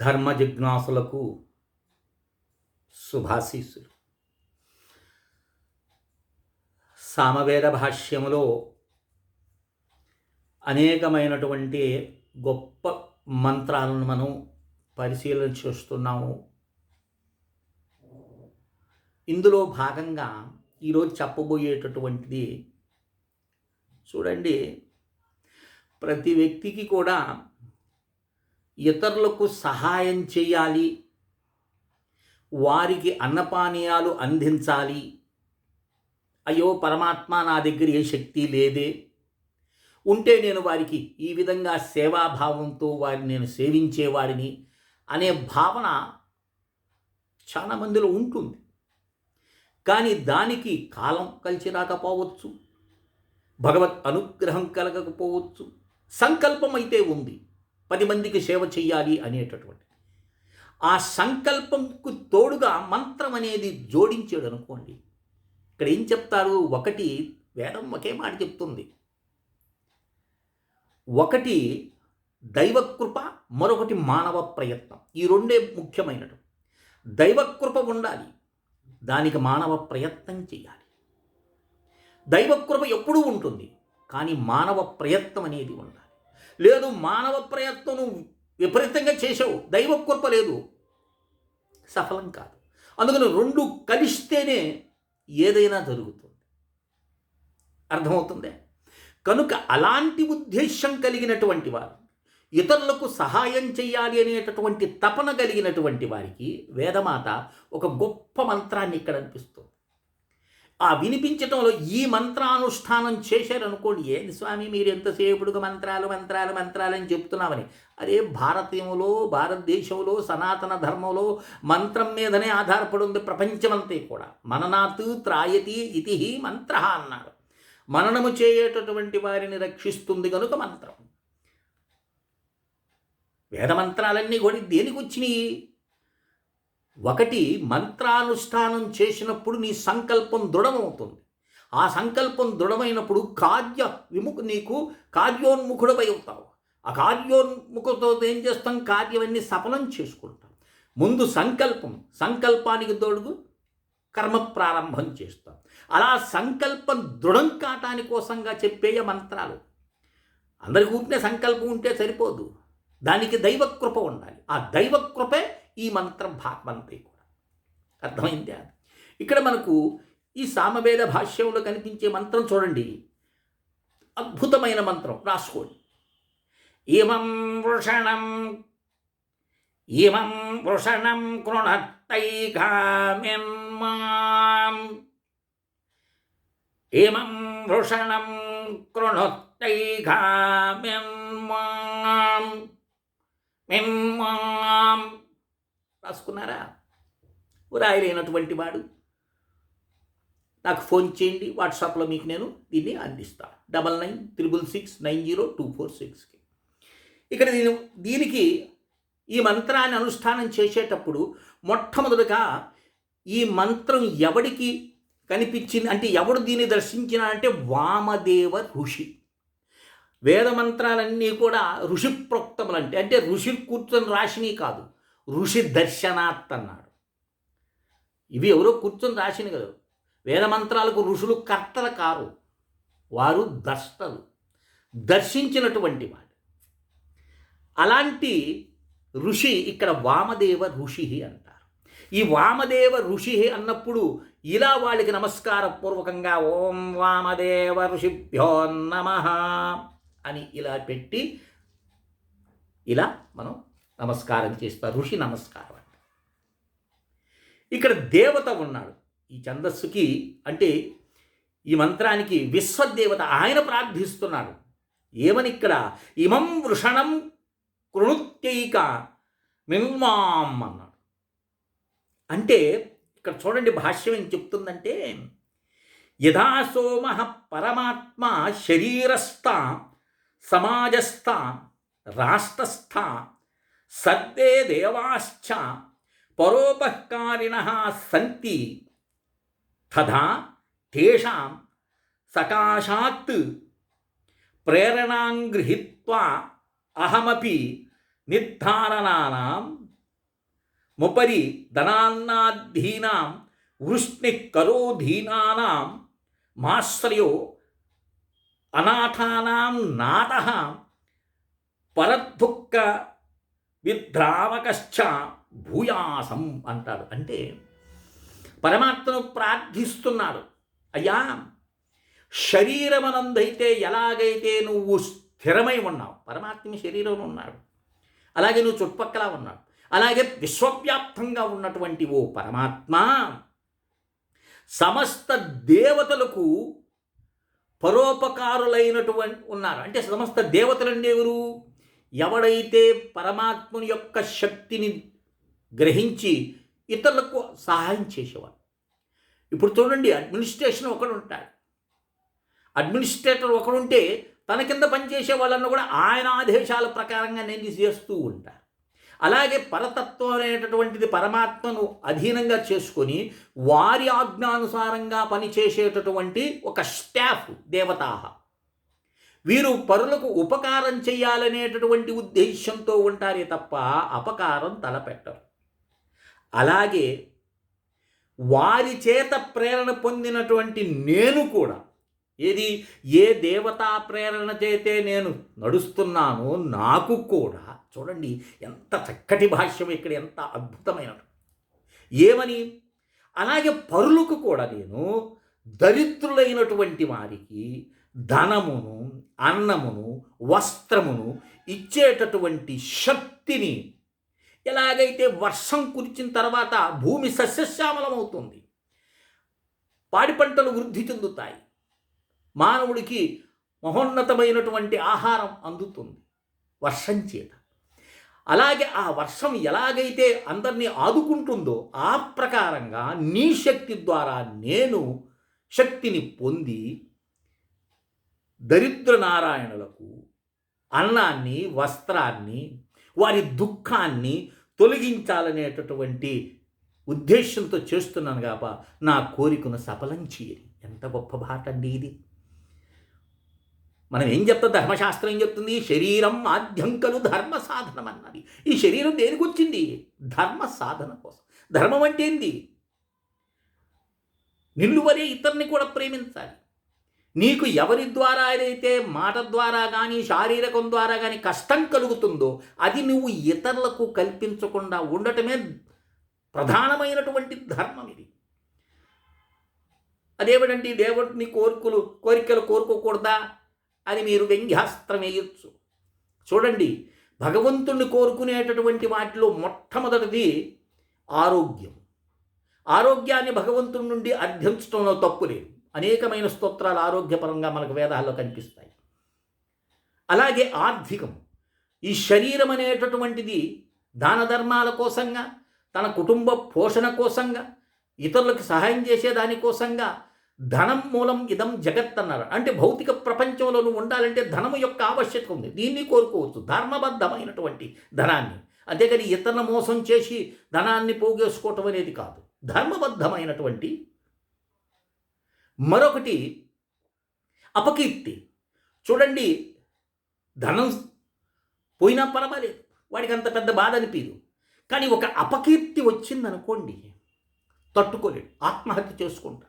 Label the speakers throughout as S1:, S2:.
S1: ధర్మ జిజ్ఞాసులకు శుభాశీస్సులు సామవేద భాష్యములో అనేకమైనటువంటి గొప్ప మంత్రాలను మనం పరిశీలన చేస్తున్నాము. ఇందులో భాగంగా ఈరోజు చెప్పబోయేటటువంటిది చూడండి. ప్రతి వ్యక్తికి కూడా ఇతరులకు సహాయం చేయాలి. వారికి అన్నపానీయాలు అందించాలి. అయ్యో పరమాత్మ నా దగ్గర ఏ శక్తి లేదే. ఉంటే నేను వారికి ఈ విధంగా సేవాభావంతో వారిని నేను సేవించేవాడిని అనే భావన చాలా మందిలో ఉంటుంది. కానీ దానికి కాలం కలిసి రాకపోవచ్చు. భగవత్ అనుగ్రహం కలగకపోవచ్చు. సంకల్పం అయితే ఉంది. పది మందికి సేవ చెయ్యాలి అనేటటువంటి. ఆ సంకల్పంకు తోడుగా మంత్రం అనేది జోడించాడు అనుకోండి. ఇక్కడ ఏం చెప్తారు? ఒకటి వేదం ఒకే మాట చెప్తుంది. ఒకటి దైవకృప మరొకటి మానవ ప్రయత్నం. ఈ రెండే ముఖ్యమైనటు దైవకృప ఉండాలి. దానికి మానవ ప్రయత్నం చేయాలి దైవకృప ఎప్పుడూ ఉంటుంది. కానీ మానవ ప్రయత్నం అనేది ఉండాలి. లేదు మానవ ప్రయత్నం విపరీతంగా చేసావు దైవకృప లేదు. సఫలం కాదు. అందుకని రెండు కలిస్తేనే ఏదైనా జరుగుతుంది. అర్థమవుతుందే? కనుక అలాంటి ఉద్దేశం కలిగినటువంటి వారు ఇతరులకు సహాయం చేయాలి అనేటటువంటి తపన కలిగినటువంటి వారికి వేదమాత ఒక గొప్ప మంత్రాన్ని ఇక్కడ అనిపిస్తుంది. ఆ వినిపించటంలో ఈ మంత్రానుష్ఠానం చేశారనుకోండి ఏంది స్వామి మీరు ఎంతసేపుడుగా మంత్రాలు మంత్రాలు మంత్రాలు అని చెప్తున్నామని? అరే భారతీయంలో భారతదేశంలో సనాతన ధర్మంలో మంత్రం మీదనే ఆధారపడి ఉంది ప్రపంచమంతే కూడా. మననాత్ త్రాయతి ఇతి మంత్ర అన్నాడు మననము చేయటటువంటి వారిని రక్షిస్తుంది కనుక మంత్రం. వేదమంత్రాలన్నీ కూడా దేనికి వచ్చినాయి ఒకటి మంత్రానుష్ఠానం చేసినప్పుడు నీ సంకల్పం దృఢమవుతుంది. ఆ సంకల్పం దృఢమైనప్పుడు కార్య విముఖ నీకు కార్యోన్ముఖుడవై అవుతావు ఆ కార్యోన్ముఖతో ఏం చేస్తాం? కార్యమన్నీ సఫలం చేసుకుంటాం. ముందు సంకల్పం సంకల్పానికి తోడుగు కర్మ ప్రారంభం చేస్తాం. అలా సంకల్పం దృఢం కాటాని కోసంగా చెప్పేయ మంత్రాలు. అందరికి ఉంటే సంకల్పం ఉంటే సరిపోదు. దానికి దైవకృప ఉండాలి. ఆ దైవకృపే ఈ మంత్రం భాగమంతే కూడా. అర్థమైంది ఇక్కడ మనకు ఈ సామవేద భాష్యంలో కనిపించే మంత్రం చూడండి. అద్భుతమైన మంత్రం రాసుకోండి. ఇమం వృషణం ఇమం వృషణం కృణత్తైకామ్యన్మాం ఇమం వృషణం కృణత్తైకామ్యన్మాం మిమ్మాం రాసుకున్నారా? రాయలేనటువంటి వాడు. నాకు ఫోన్ చేయండి వాట్సాప్లో మీకు నేను దీన్ని అందిస్తాను double nine triple six nine zero two four సిక్స్కి ఇక్కడ దీని దీనికి ఈ మంత్రాన్ని అనుష్ఠానం చేసేటప్పుడు మొట్టమొదటిగా ఈ మంత్రం ఎవడికి కనిపించింది అంటే ఎవడు దీన్ని దర్శించిన అంటే వామదేవ ఋషి. వేద మంత్రాలన్నీ కూడా ఋషి ప్రోక్తములు అంటే అంటే ఋషి కూర్చొని రాసినవి కాదు. ఋషి దర్శనాత్ అన్నాడు. ఇవి ఎవరో కూర్చొని రాసిన కదా. వేదమంత్రాలకు ఋషులు కర్తలు కారు. వారు దర్శతలు దర్శించినటువంటి వాడు అలాంటి ఋషి ఇక్కడ వామదేవ ఋషి అంటారు. ఈ వామదేవ ఋషి అన్నప్పుడు ఇలా వాళ్ళకి నమస్కార పూర్వకంగా ఓం వామదేవ ఋషిభ్యో నమ అని ఇలా పెట్టి ఇలా మనం నమస్కారం చేస్తారు. ఋషి నమస్కారం అంట. ఇక్కడ దేవత ఉన్నాడు. ఈ ఛందస్సుకి అంటే ఈ మంత్రానికి విశ్వదేవత ఆయన ప్రార్థిస్తున్నాడు. ఏమని ఇక్కడ? ఇమం వృషణం కృణుత్యైక మిమ్మాం అన్నాడు. అంటే ఇక్కడ చూడండి భాష్యం ఏం చెప్తుందంటే యథా సోమ పరమాత్మ శరీరస్థ సమాజస్థ రాష్ట్రస్థ సర్వే దేవాశ్చ పరోపకారిణ సంతి తథా తేషాం సకాశాత్ ప్రేరణాం గృహీత్వా అహమపి నిర్ధారణానాం. ముపరి ధనాన్నాధీనాం వృష్ణికరోధీనానాం మాశ్రయో అనాథానాం నాథ. పరద్దుఃఖ విద్రావకశ్చ భూయాసం అంటాడు అంటే పరమాత్మను ప్రార్థిస్తున్నాడు. అయ్యా శరీరమనందైతే ఎలాగైతే నువ్వు స్థిరమై ఉన్నావు పరమాత్మ శరీరంలో ఉన్నాడు అలాగే నువ్వు చుట్టుపక్కల ఉన్నాడు అలాగే విశ్వవ్యాప్తంగా ఉన్నటువంటి ఓ పరమాత్మ సమస్త దేవతలకు పరోపకారులైనటువంటి ఉన్నారు. అంటే సమస్త దేవతలండి ఎవరు? ఎవడైతే పరమాత్ముని యొక్క శక్తిని గ్రహించి ఇతరులకు సహాయం చేసేవాడు. ఇప్పుడు చూడండి అడ్మినిస్ట్రేషన్ ఒకడు ఉంటాడు. అడ్మినిస్ట్రేటర్ ఒకడుంటే తన కింద పనిచేసే వాళ్ళನ್ನು కూడా ఆయన ఆదేశాల ప్రకారంగా నేను చేస్తూ ఉంటారు అలాగే పరతత్వం అనేటటువంటిది పరమాత్మను అధీనంగా చేసుకొని వారి ఆజ్ఞానుసారంగా పనిచేసేటటువంటి ఒక స్టాఫ్ దేవతాహ. వీరు పరులకు ఉపకారం చేయాలనేటటువంటి ఉద్దేశంతో ఉంటారే తప్ప అపకారం తలపెట్టరు. అలాగే వారి చేత ప్రేరణ పొందినటువంటి నేను కూడా ఏది ఏ దేవతా ప్రేరణ చేతే నేను నడుస్తున్నానో నాకు కూడా చూడండి ఎంత చక్కటి భాష్యం ఇక్కడ ఎంత అద్భుతమైన ఏమని? అలాగే పరులకు కూడా నేను దరిద్రులైనటువంటి వారికి ధనమును అన్నమును వస్త్రమును ఇచ్చేటటువంటి శక్తిని ఎలాగైతే వర్షం కురిచిన తర్వాత భూమి సస్యశ్యామలమవుతుంది పాడి పంటలు వృద్ధి చెందుతాయి మానవుడికి మహోన్నతమైనటువంటి ఆహారం అందుతుంది వర్షం చేత. అలాగే ఆ వర్షం ఎలాగైతే అందరినీ ఆదుకుంటుందో ఆ ప్రకారంగా నీ శక్తి ద్వారా నేను శక్తిని పొంది దరిద్ర నారాయణులకు అన్నాన్ని వస్త్రాన్ని వారి దుఃఖాన్ని తొలగించాలనేటటువంటి ఉద్దేశంతో చేస్తున్నాను కాబ నా కోరికను సఫలం చేయని. ఎంత గొప్ప బాట అండి ఇది. మనం ఏం చెప్తా? ధర్మశాస్త్రం ఏం చెప్తుంది? శరీరం మాధ్యంకలు ధర్మ సాధనం అన్నది. ఈ శరీరం దేనికి వచ్చింది? ధర్మ సాధన కోసం. ధర్మం అంటే ఏంది? నిన్ను వరే ఇతరుని కూడా ప్రేమించాలి. నీకు ఎవరి ద్వారా ఏదైతే మాట ద్వారా కానీ శారీరకం ద్వారా కానీ కష్టం కలుగుతుందో అది నువ్వు ఇతరులకు కల్పించకుండా ఉండటమే ప్రధానమైనటువంటి ధర్మం ఇది. అదేమిటండి దేవుడిని కోరికలు కోరికలు కోరుకోకూడదా అని మీరు వ్యంగ్యాస్త్రం వేయచ్చు చూడండి భగవంతుణ్ణి కోరుకునేటటువంటి వాటిలో మొట్టమొదటిది ఆరోగ్యం. ఆరోగ్యాన్ని భగవంతుడి నుండి అర్థించడంలో తప్పు లేదు. అనేకమైన స్తోత్రాలు ఆరోగ్యపరంగా మనకు వేదాల్లో కనిపిస్తాయి. అలాగే ఆర్థికం. ఈ శరీరం అనేటటువంటిది దాన ధర్మాల కోసంగా తన కుటుంబ పోషణ కోసంగా ఇతరులకు సహాయం చేసేదానికోసంగా ధనం మూలం ఇదం జగత్ అన్నారు అంటే భౌతిక ప్రపంచంలో నువ్వు ఉండాలంటే ధనము యొక్క ఆవశ్యకత ఉంది. దీన్ని కోరుకోవచ్చు. ధర్మబద్ధమైనటువంటి ధనాన్ని. అంతేకాని ఇతరుల మోసం చేసి ధనాన్ని పోగేసుకోవటం అనేది కాదు. ధర్మబద్ధమైనటువంటి మరొకటి అపకీర్తి. చూడండి ధనం పోయినా పర్వాలేదు వాడికి అంత పెద్ద బాధ అనిపించదు కానీ ఒక అపకీర్తి వచ్చిందనుకోండి తట్టుకోలేడు ఆత్మహత్య చేసుకుంటారు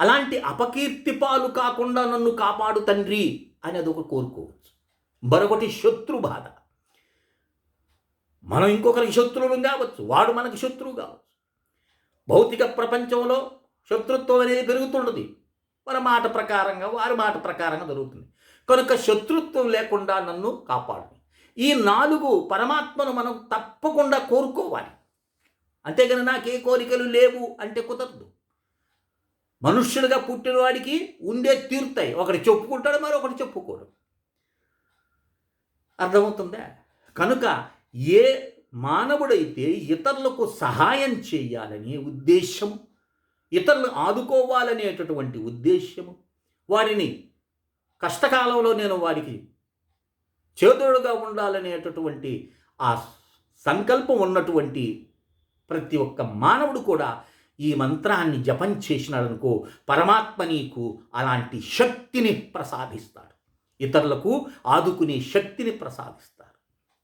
S1: అలాంటి అపకీర్తి పాలు కాకుండా నన్ను కాపాడు తండ్రి అని అదొక కోరుకోవచ్చు. మరొకటి శత్రు బాధ. మనం ఇంకొకరికి శత్రువులు కావచ్చు వాడు మనకి శత్రువు కావచ్చు. భౌతిక ప్రపంచంలో శత్రుత్వం అనేది పెరుగుతున్నది మన మాట ప్రకారంగా వారి మాట ప్రకారంగా జరుగుతుంది. కనుక శత్రుత్వం లేకుండా నన్ను కాపాడు. ఈ నాలుగు పరమాత్మను మనం తప్పకుండా కోరుకోవాలి. అంతేగాని నాకే కోరికలు లేవు అంటే కుదరదు. మనుష్యుడిగా పుట్టిన వాడికి ఉండే తీరుతాయి. ఒకటి చెప్పుకుంటాడు మరొకటి చెప్పుకోడు. అర్థమవుతుందా? కనుక ఏ మానవుడైతే ఇతరులకు సహాయం చేయాలనే ఉద్దేశం ఇతరులను ఆదుకోవాలనేటటువంటి ఉద్దేశ్యము. వారిని కష్టకాలంలో నేను వారికి చేతుడుగా ఉండాలనేటటువంటి ఆ సంకల్పం ఉన్నటువంటి ప్రతి ఒక్క మానవుడు కూడా ఈ మంత్రాన్ని జపం చేసినాడనుకో పరమాత్మ నీకు అలాంటి శక్తిని ప్రసాదిస్తాడు. ఇతరులకు ఆదుకునే శక్తిని ప్రసాదిస్తాడు.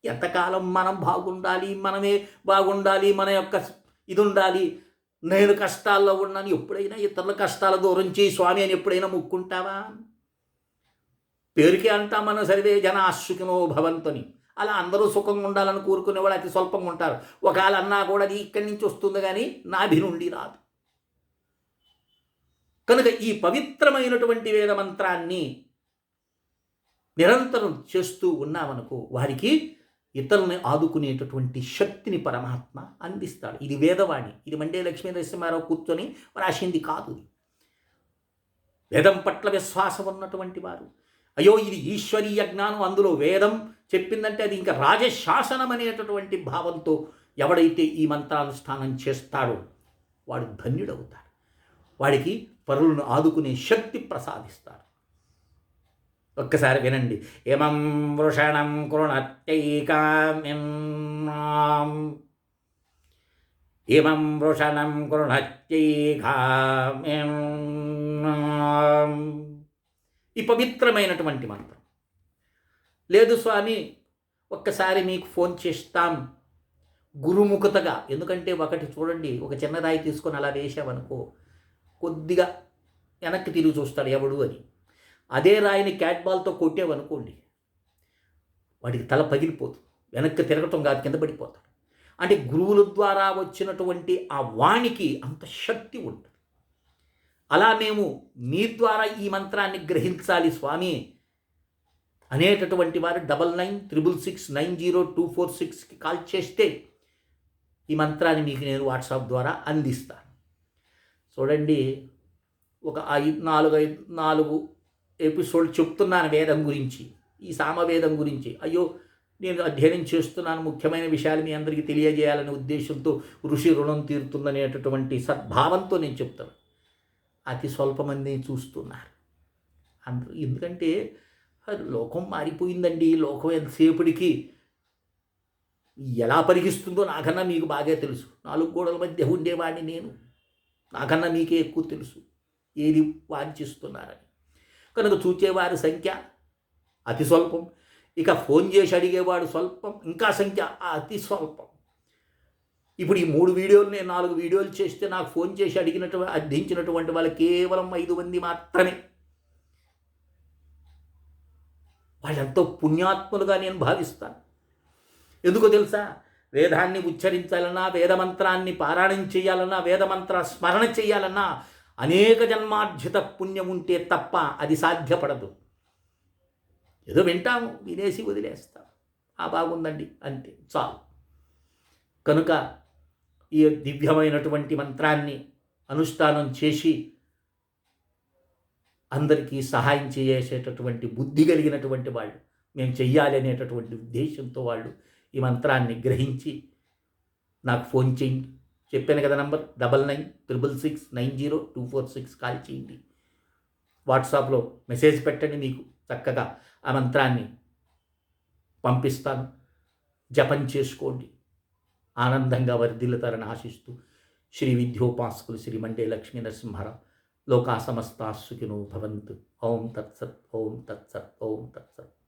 S1: ఎంతకాలం మనం బాగుండాలి మనమే బాగుండాలి మన యొక్క ఇది ఉండాలి నేను కష్టాల్లో ఉన్నాను ఎప్పుడైనా ఇతరుల కష్టాల దూరం చేయి స్వామి అని ఎప్పుడైనా ముక్కుంటావా? పేరుకి అంటా మనం సరిదే జన ఆశుకినో భవంతుని. అలా అందరూ సుఖంగా ఉండాలని కోరుకునేవాడు అతి స్వల్పంగా ఉంటారు. ఒకవేళ అన్నా కూడా అది ఇక్కడి నుంచి వస్తుంది కానీ నాభి నుండి రాదు. కనుక ఈ పవిత్రమైనటువంటి వేద మంత్రాన్ని నిరంతరం చేస్తూ ఉన్నామనుకో వారికి ఇతరులని ఆదుకునేటటువంటి శక్తిని పరమాత్మ అందిస్తాడు. ఇది వేదవాణి. ఇది మండే లక్ష్మీ నరసింహారావు కూర్చొని రాసింది కాదు వేదం పట్ల విశ్వాసం ఉన్నటువంటి వారు. అయ్యో ఇది ఈశ్వరీయ జ్ఞానం. అందులో వేదం చెప్పిందంటే అది ఇంకా రాజశాసనం అనేటటువంటి భావంతో ఎవడైతే ఈ మంత్రానుష్ఠానం చేస్తాడో వాడు ధన్యుడవుతాడు. వాడికి పరులను ఆదుకునే శక్తి ప్రసాదిస్తాడు. ఒక్కసారి వినండి. ఇమం వృషణం కృణత్యైకామ్యం ఇమం వృషణం కృణత్యైకామ్యం ఈ పవిత్రమైనటువంటి మంత్రం. లేదు స్వామి ఒక్కసారి మీకు ఫోన్ చేస్తాం. గురుముఖతగా ఎందుకంటే ఒకటి చూడండి ఒక చిన్న రాయి తీసుకొని అలా వేసామనుకో కొద్దిగా వెనక్కి తిరిగి చూస్తాడు ఎవడు అని. అదే రాయిని క్యాట్ బాల్తో కొట్టేవనుకోండి వాడికి తల పగిలిపోతుంది వెనక్కి తిరగటం కాదు కింద పడిపోతాడు. అంటే గురువుల ద్వారా వచ్చినటువంటి ఆ వాణికి అంత శక్తి ఉంటుంది. అలా మేము మీ ద్వారా ఈ మంత్రాన్ని గ్రహించాలి స్వామి అనేటటువంటి వారు double nine triple six nine zero two four సిక్స్కి కాల్ చేస్తే ఈ మంత్రాన్ని మీకు నేను వాట్సాప్ ద్వారా అందిస్తాను. చూడండి ఒక ఐదు నాలుగు ఐదు నాలుగు ఎపిసోడ్ చెప్తున్నాను వేదం గురించి ఈ సామవేదం గురించి. అయ్యో నేను అధ్యయనం చేస్తున్నాను ముఖ్యమైన విషయాలు మీ అందరికీ తెలియజేయాలనే ఉద్దేశంతో ఋషి రుణం తీరుతుందనేటటువంటి సద్భావంతో నేను చెప్తాను. అతి స్వల్పమంది చూస్తున్నారు. అందరూ ఎందుకంటే లోకం మారిపోయిందండి. లోకం ఎంతసేపటికి ఎలా పరిగిస్తుందో నాకన్నా మీకు బాగా తెలుసు. నాలుగు గోడల మధ్య ఉండేవాడిని నేను. నాకన్నా మీకే ఎక్కువ తెలుసు. ఏది వాంఛిస్తున్నారని. కనుక చూచేవారి సంఖ్య అతి స్వల్పం. ఇక ఫోన్ చేసి అడిగేవాడు స్వల్పం ఇంకా సంఖ్య అతి స్వల్పం. ఇప్పుడు ఈ మూడు వీడియోలు నేను నాలుగు వీడియోలు చేస్తే నాకు ఫోన్ చేసి అడిగినట్టు అర్థించినటువంటి వాళ్ళు కేవలం ఐదు మంది మాత్రమే. వాళ్ళెంతో పుణ్యాత్ములుగా నేను భావిస్తాను. ఎందుకో తెలుసా? వేదాన్ని ఉచ్చరించాలన్నా వేదమంత్రాన్ని పారాయణం చేయాలన్నా వేదమంత్ర స్మరణ చేయాలన్నా అనేక జన్మార్జిత పుణ్యం ఉంటే తప్ప అది సాధ్యపడదు. ఏదో వింటాము వినేసి వదిలేస్తాం. ఆ బాగుందండి అంతే చాలు. కనుక ఈ దివ్యమైనటువంటి మంత్రాన్ని అనుష్ఠానం చేసి అందరికీ సహాయం చేసేటటువంటి బుద్ధి కలిగినటువంటి వాళ్ళు మేము చెయ్యాలి అనేటటువంటి ఉద్దేశంతో వాళ్ళు ఈ మంత్రాన్ని గ్రహించి నాకు ఫోన్ చేయండి. చెప్పాను కదా number double nine triple six nine zero two four six call చేయండి. వాట్సాప్లో మెసేజ్ పెట్టండి మీకు చక్కగా. ఆ మంత్రాన్ని పంపిస్తాను. జపం చేసుకోండి. ఆనందంగా వర్ధిల్లుతారని ఆశిస్తూ శ్రీ విద్యోపాసకులు శ్రీ మండే లక్ష్మీ నరసింహారావు. లోకా సమస్తా భవంతు. ఓం తత్సత్ ఓం తత్సత్ ఓం తత్సత్.